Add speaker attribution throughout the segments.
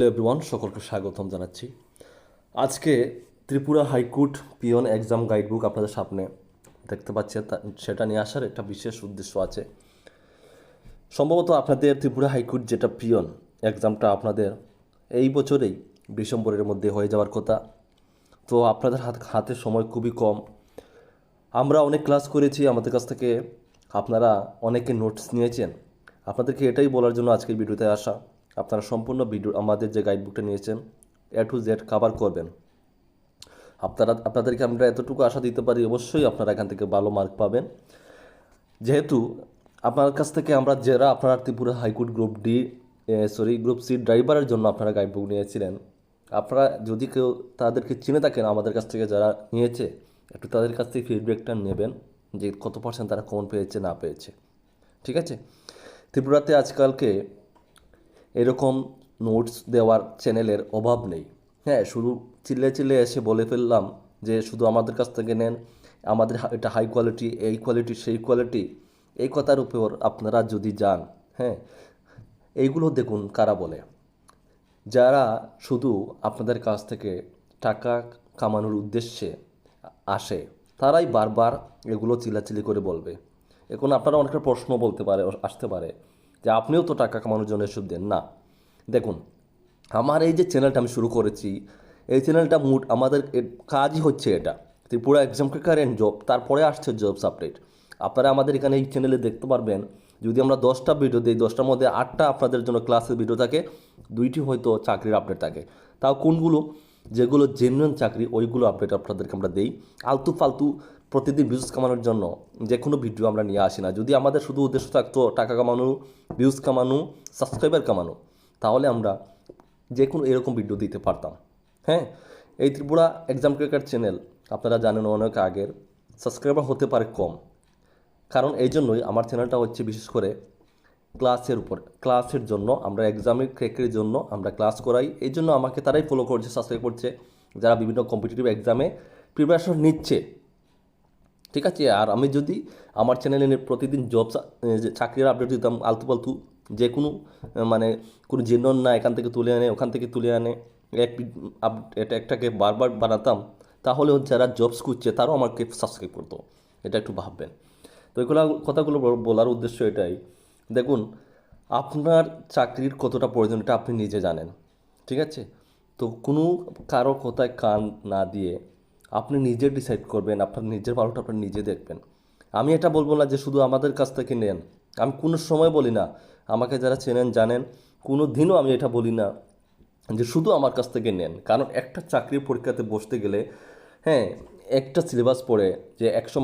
Speaker 1: Hello everyone, সকলকে স্বাগতম জানাচ্ছি। আজকে Tripura high court peon exam guidebook আপনাদের সামনে দেখতে পাচ্ছেন তা- সেটা নিয়ে আসার একটা বিশেষ উদ্দেশ্য আছে। সম্ভবত আপনাদের ত্রিপুরা হাইকোর্ট যেটা পিয়ন এক্সামটা আপনাদের এই বছরেই ডিসেম্বরের মধ্যে হয়ে যাওয়ার কথা। তো আপনাদের হাত, হাতে সময় খুবই কম। আমরা অনেক ক্লাস করেছি, আমাদের কাছ থেকে আপনারা অনেকে নোটস নিয়েছেন। আপনাদেরকে এটাই বলার জন্য আজকের ভিডিওতে আসা। আপনারা সম্পূর্ণ ভিডিও আমাদের যে গাইডবুকটা নিয়েছেন এ টু জেড কভার করবেন। আপনারা, আপনাদেরকে আমরা এতটুকু আশা দিতে পারি, অবশ্যই আপনারা এখান থেকে ভালো মার্ক পাবেন। যেহেতু আপনার কাছ থেকে আমরা যারা আপনারা Tripura high court group D sorry group C ড্রাইভারের জন্য আপনারা গাইডবুক নিয়েছিলেন, আপনারা যদি কেউ তাদেরকে চিনে থাকেন, আমাদের কাছ থেকে যারা নিয়েছে, একটু তাদের কাছ থেকে ফিডব্যাকটা নেবেন, যে কত পার্সেন্ট তারা কমন পেয়েছে, না পেয়েছে। ঠিক আছে? ত্রিপুরাতে আজকালকে এরকম নোটস দেওয়ার চ্যানেলের অভাব নেই। হ্যাঁ শুধু চিল্লে চিল্লে এসে বলে ফেললাম যে শুধু আমাদের কাছ থেকে নেন, আমাদের এটা হাই কোয়ালিটি এই কোয়ালিটি সেই কোয়ালিটি এই কথার উপর আপনারা যদি যান হ্যাঁ এইগুলো দেখুন কারা বলে। যারা শুধু আপনাদের কাছ থেকে টাকা কামানোর উদ্দেশ্যে আসে, তারাই বারবার এগুলো চিল্লাচিল্লি করে বলবে। এখন আপনারা অনেকটা প্রশ্ন বলতে পারে, আসতে পারে। যে আপনিও তো টাকা কামানোর জন্য এসব দেন, না। দেখুন, আমার এই যে চ্যানেলটা আমি শুরু করেছি, এই চ্যানেলটা মুড আমাদের কাজই হচ্ছে এটা। ত্রিপুরা এক্সাম অ্যান্ড জব তারপরে আসছে জবস আপডেট আপনারা আমাদের এখানে এই চ্যানেলে দেখতে পারবেন, যদি আমরা দশটা ভিডিও দিই, দশটার মধ্যে আটটা আপনাদের জন্য ক্লাসের ভিডিও থাকে, দুইটি হয়তো চাকরির আপডেট থাকে। তাও কোনগুলো? যেগুলো জেনুইন চাকরি, ওইগুলো আপডেট আপনাদেরকে আমরা দেই। আলতু ফালতু প্রতিদিন ভিউজ কামানোর জন্য যে কোনো ভিডিও আমরা নিয়ে আসি না। যদি আমাদের শুধু উদ্দেশ্য থাকতো টাকা কামানো ভিউজ কামানো সাবস্ক্রাইবার কামানো, তাহলে আমরা যে কোনো এরকম ভিডিও দিতে পারতাম। হ্যাঁ? এই ত্রিপুরা এক্সাম ক্রেকার চ্যানেল আপনারা জানেন অনেক আগের সাবস্ক্রাইবার হতে পারে কম। কারণ এই জন্যই আমার চ্যানেলটা হচ্ছে বিশেষ করে ক্লাসের উপর। ক্লাসের জন্য আমরা এক্সামের ক্রেকের জন্য আমরা ক্লাস করাই। এই জন্য আমাকে তারাই ফলো করছে সাবস্ক্রাইব করছে। যারা বিভিন্ন কম্পিটিটিভ এক্সামে প্রিপারেশন নিচ্ছে ঠিক আছে? আর আমি যদি আমার চ্যানেলে প্রতিদিন জব চাকরির আপডেট দিতাম আলতু পালতু যে কোনো মানে কোনো জেনন না এখান থেকে তুলে আনে, ওখান থেকে তুলে আনে, এক এটা একটাকে বারবার বানাতাম, তাহলে যারা জবস খুঁজছে তারাও আমাকে সাবস্ক্রাইব করতো। এটা একটু ভাববেন। তো এগুলো কথাগুলো বলার উদ্দেশ্য এটাই। দেখুন, আপনার চাকরির কতটা প্রয়োজন এটা আপনি নিজে জানেন। ঠিক আছে? তো কোনো কারও কথায় কান না দিয়ে আপনি নিজে ডিসাইড করবেন, আপনার নিজের ভালোটা আপনি নিজে দেখবেন। আমি এটা বলব না যে শুধু আমাদের কাছ থেকে নেন। আমি কোনো সময় বলি না, আমাকে যারা চেনেন জানেন, কোনো দিনও আমি এটা বলি না যে শুধু আমার কাছ থেকে নেন। কারণ একটা চাকরির পরীক্ষাতে বসতে গেলে হ্যাঁ একটা সিলেবাস পড়ে যে একশো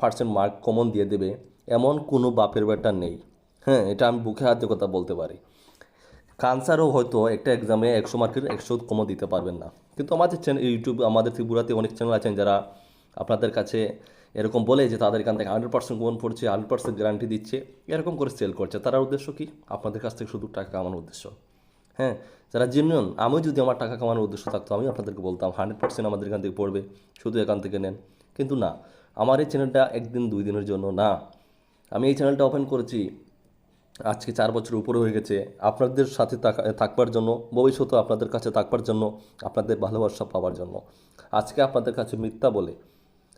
Speaker 1: পার্সেন্ট মার্ক কমন দিয়ে দেবে, এমন কোনো বাপের বেটা নেই। হ্যাঁ এটা আমি বুকে হাতে কথা বলতে পারি। কানসারও হয়তো একটা এক্সামে একশো মার্কের একশো কমও দিতে পারবেন না। কিন্তু আমাদের চ্যানেল ইউটিউব আমাদের ত্রিপুরাতে অনেক চ্যানেল আছেন যারা আপনাদের কাছে এরকম বলে যে তাদের এখান থেকে হান্ড্রেড পার্সেন্ট কমন পড়ছে হান্ড্রেড পার্সেন্ট গ্যারান্টি দিচ্ছে, এরকম করে সেল করছে। তার উদ্দেশ্য কি? আপনাদের কাছ থেকে শুধু টাকা কামানোর উদ্দেশ্য। হ্যাঁ যারা জেনুইন আমিও যদি আমার টাকা কামানোর উদ্দেশ্য থাকতো আমি আপনাদেরকে বলতাম হান্ড্রেড পার্সেন্ট আমাদের এখান থেকে পড়বে, শুধু এখান থেকে নেন। কিন্তু না, আমার এই চ্যানেলটা একদিন দুই দিনের জন্য না। আমি এই চ্যানেলটা ওপেন করেছি আজকে চার বছর উপরে হয়ে গেছে, আপনাদের সাথে থাকবার জন্য, ভবিষ্যতে আপনাদের কাছে থাকবার জন্য, আপনাদের ভালোবাসা পাওয়ার জন্য। আজকে আপনাদের কাছে মিথ্যা বলে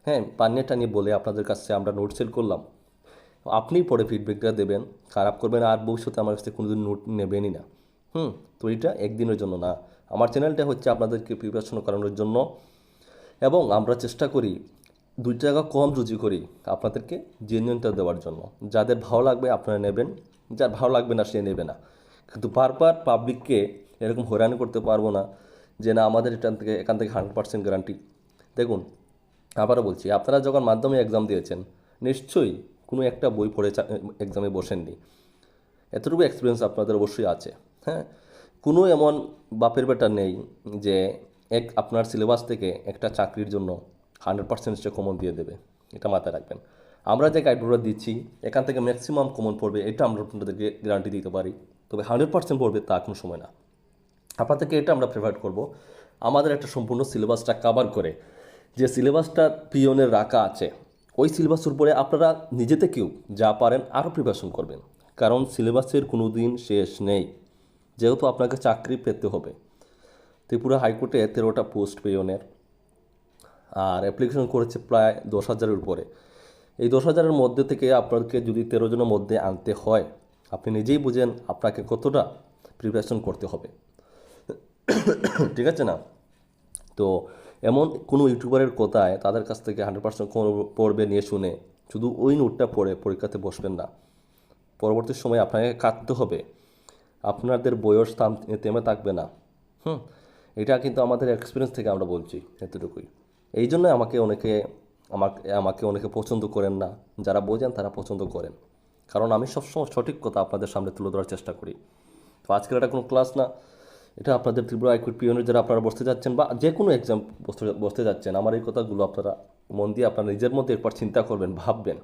Speaker 1: হ্যাঁ পানিয়ে টানিয়ে বলে আপনাদের কাছে আমরা নোট সেল করলাম। আপনি পরে ফিডব্যাকটা দেবেন, খারাপ করবেন আর ভবিষ্যতে আমার কাছে কোনোদিন নোট নেবেনই না। হুম, তো এটা একদিনের জন্য না। আমার চ্যানেলটা হচ্ছে আপনাদেরকে প্রিপারেশন করানোর জন্য এবং আমরা চেষ্টা করি দুই টাকা কম রুজি করি আপনাদেরকে জেনুইনটা দেওয়ার জন্য। যাদের ভালো লাগবে আপনারা নেবেন। যার ভালো লাগবে না, সে নেবে না। কিন্তু বারবার পাবলিককে এরকম হয়রানি করতে পারব না যে না, আমাদের এখান থেকে এখান থেকে হান্ড্রেড পার্সেন্ট গ্যারান্টি দেখুন, আবারও বলছি, আপনারা যখন মাধ্যমে এক্সাম দিয়েছেন, নিশ্চয়ই কোনো একটা বই পড়ে এক্সামে বসেননি। এতটুকু এক্সপিরিয়েন্স আপনাদের অবশ্যই আছে। হ্যাঁ? কোনো এমন বাপের বেটা নেই যে এক, আপনার সিলেবাস থেকে একটা চাকরির জন্য হান্ড্রেড পার্সেন্ট সে কমন দিয়ে দেবে। এটা মাথায় রাখবেন। আমরা যে গাইডগুলো দিচ্ছি, এখান থেকে ম্যাক্সিমাম কমন পড়বে, এটা আমরা আপনাদেরকে গ্যারান্টি দিতে পারি। তবে হান্ড্রেড পার্সেন্ট পড়বে তা কোনো সময় না। আপনাদেরকে এটা আমরা প্রেফার করব। আমাদের একটা সম্পূর্ণ সিলেবাসটা কভার করে। যে সিলেবাসটা পিওনের রাখা আছে, ওই সিলেবাসের উপরে আপনারা নিজে থেকেও যা পারেন আরও প্রিপারেশন করবেন। কারণ সিলেবাসের কোনো দিন শেষ নেই। যেহেতু আপনাকে চাকরি পেতে হবে। ত্রিপুরা হাইকোর্টে তেরোটা পোস্ট পেয়নের। আর অ্যাপ্লিকেশন করেছে প্রায় দশ হাজারের উপরে। এই দশ হাজারের মধ্যে থেকে আপনাকে যদি তেরো জনের মধ্যে আনতে হয়, আপনি নিজেই বুঝেন আপনাকে কতটা প্রিপারেশন করতে হবে। ঠিক আছে না? তো এমন কোনো ইউটিউবারের কথায় তাদের কাছ থেকে হান্ড্রেড পার্সেন্ট পড়বে, নিয়ে শুনে শুধু ওই নোটটা পড়ে পরীক্ষাতে বসবেন না। পরবর্তী সময় আপনাকে কাটতে হবে। আপনাদের বয়স থাম- থেমে থাকবে না। হুম, এটা কিন্তু আমাদের এক্সপিরিয়েন্স থেকে আমরা বলছি, এতটুকুই। এই জন্য আমাকে অনেকে আমাকে আমাকে অনেকে পছন্দ করেন না। যারা বোঝেন তারা পছন্দ করেন। কারণ আমি সবসময় সঠিক কথা আপনাদের সামনে তুলে ধরার চেষ্টা করি। তো আজকের এটা কোনো ক্লাস না। এটা আপনাদের ত্রিপুরা হাইকোর্ট পিওনের যারা আপনারা বসতে যাচ্ছেন বা যে কোনো এক্সাম বসতে বসতে যাচ্ছেন, আমার এই কথাগুলো আপনারা মন দিয়ে আপনারা নিজের মধ্যে একবার চিন্তা করবেন, ভাববেন।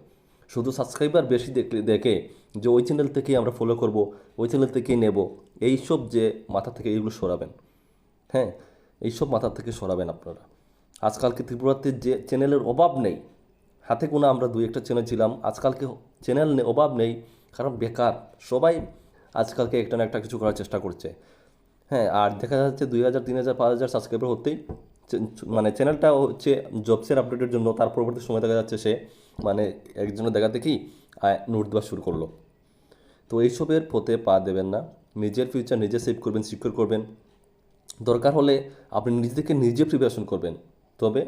Speaker 1: শুধু সাবস্ক্রাইবার বেশি দেখলে, দেখে যে ওই চ্যানেল থেকেই আমরা ফলো করব, ওই চ্যানেল থেকেই নেব, এইসব যে মাথা থেকে এইগুলো সরাবেন। হ্যাঁ এইসব মাথা থেকে সরাবেন আপনারা। আজকালকে ত্রিপুরাতে যে চ্যানেলের অভাব নেই, হাতে গোনা আমরা দুই একটা চ্যানেল ছিলাম, আজকালকে চ্যানেল নে- অভাব নেই, কারণ বেকার, সবাই আজকালকে একটা না একটা কিছু করার চেষ্টা করছে। হ্যাঁ আর দেখা যাচ্ছে দুই হাজার, তিন হাজার, পাঁচ হাজার সাবস্ক্রাইবার হতেই মানে চ্যানেলটা হচ্ছে জবসের আপডেটের জন্য, তার পরবর্তী সময় দেখা যাচ্ছে সে মানে একজনের দেখাতে কি নোট দেওয়া শুরু করল। তো এইসবের পথে পা দেবেন না, নিজের ফিউচার নিজে সেভ করবেন সিকিউর করবেন। দরকার হলে আপনি নিজেকে নিজে প্রিপারেশন করবেন। তবে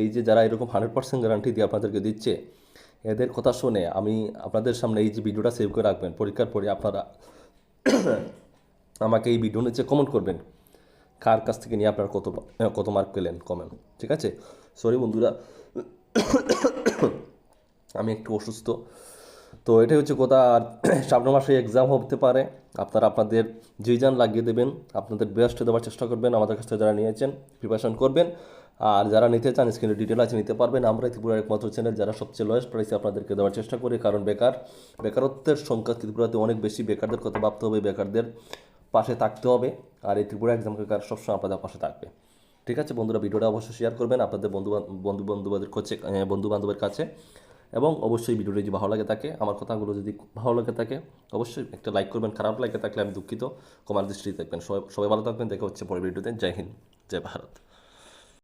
Speaker 1: এই যে যারা এরকম হান্ড্রেড পার্সেন্ট গ্যারান্টি দিয়ে আপনাদেরকে দিচ্ছে, এদের কথা শুনে আমি আপনাদের সামনে এই যে ভিডিওটা সেভ করে রাখবেন, পরীক্ষার পরে আপনারা আমাকে এই ভিডিও নিচে কমেন্ট করবেন, কার কাছ থেকে নিয়ে আপনার কত কত মার্ক পেলেন কমেন্ট ঠিক আছে? সরি বন্ধুরা, আমি একটু অসুস্থ, তো এটাই হচ্ছে কথা, আর সামনের মাসে এক্সাম হতে পারে, আপনারা আপনাদের যেই যান লাগিয়ে দেবেন, আপনাদের বেস্ট দেওয়ার চেষ্টা করবেন, আমাদের কাছ থেকে যারা নিয়েছেন প্রিপারেশন করবেন আর যারা নিতে চান স্ক্রিনে ডিটেল আছে, নিতে পারবেন। আমরা ত্রিপুরার একমাত্র চ্যানেল যারা সবচেয়ে লোয়েস্ট প্রাইসে আপনাদেরকে দেওয়ার চেষ্টা করি, কারণ বেকার, বেকারত্বের সংখ্যা ত্রিপুরাতে অনেক বেশি। বেকারদের কথা ভাবতে হবে, বেকারদের পাশে থাকতে হবে। আর এই ত্রিপুরা এক্সাম বেকার সবসময় আপনাদের পাশে থাকবে। ঠিক আছে বন্ধুরা, ভিডিওটা অবশ্যই শেয়ার করবেন আপনাদের বন্ধু বন্ধু বন্ধুবাদের কাছে বন্ধু বান্ধবের কাছে। এবং অবশ্যই ভিডিওটি যদি ভালো লাগে থাকে, আমার কথাগুলো যদি ভালো লাগে থাকে, অবশ্যই একটা লাইক করবেন। খারাপ লাগে থাকলে আমি দুঃখিত। কমার দৃষ্টি দেখবেন। সবাই সবাই ভালো থাকবেন। দেখে হচ্ছে পরের ভিডিওতে জয় হিন্দ, জয় ভারত।